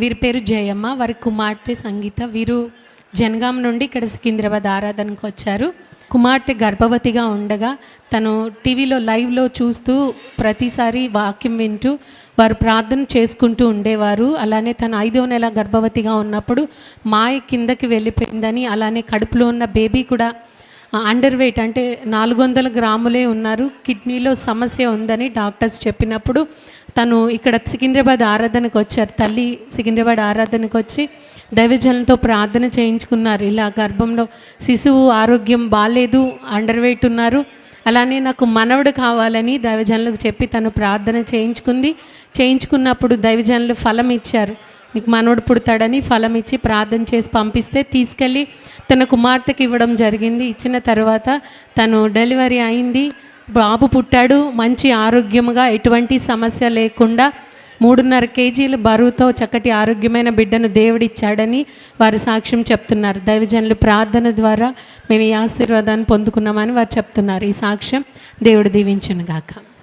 వీరి పేరు జయమ్మ వారి కుమార్తె సంగీత. వీరు జనగాం నుండి ఇక్కడ సికింద్రాబాద్ ఆరాధనకు వచ్చారు. కుమార్తె గర్భవతిగా ఉండగా తను టీవీలో లైవ్లో చూస్తూ ప్రతిసారి వాక్యం వింటూ వారు ప్రార్థన చేసుకుంటూ ఉండేవారు. అలానే తను ఐదో నెల గర్భవతిగా ఉన్నప్పుడు మాయ కిందకి వెళ్ళిపోయిందని అలానే కడుపులో ఉన్న బేబీ కూడా అండర్ వెయిట్ అంటే నాలుగు వందల గ్రాములే ఉన్నారు. కిడ్నీలో సమస్య ఉందని డాక్టర్స్ చెప్పినప్పుడు తను ఇక్కడ సికింద్రాబాద్ ఆరాధనకు వచ్చారు. తల్లి సికింద్రాబాద్ ఆరాధనకు వచ్చి దైవజనంతో ప్రార్థన చేయించుకున్నారు. ఇలా గర్భంలో శిశువు ఆరోగ్యం బాగాలేదు అండర్ వెయిట్ ఉన్నారు. అలానే నాకు మనవడు కావాలని దైవజనులకు చెప్పి తను ప్రార్థన చేయించుకుంది. చేయించుకున్నప్పుడు దైవజనులు ఫలం ఇచ్చారు. నీకు మనవడు పుడతాడని ఫలం ఇచ్చి ప్రార్థన చేసి పంపిస్తే తీసుకెళ్ళి తన కుమార్తెకి ఇవ్వడం జరిగింది. ఇచ్చిన తర్వాత తను డెలివరీ అయింది. బాబు పుట్టాడు. మంచి ఆరోగ్యంగా ఎటువంటి సమస్య లేకుండా మూడున్నర కేజీల బరువుతో చక్కటి ఆరోగ్యమైన బిడ్డను దేవుడిచ్చాడని వారు సాక్ష్యం చెప్తున్నారు. దైవజనులు ప్రార్థన ద్వారా మేము ఈ ఆశీర్వాదాన్ని పొందుకున్నామని వారు చెప్తున్నారు. ఈ సాక్ష్యం దేవుడు దీవించును గాక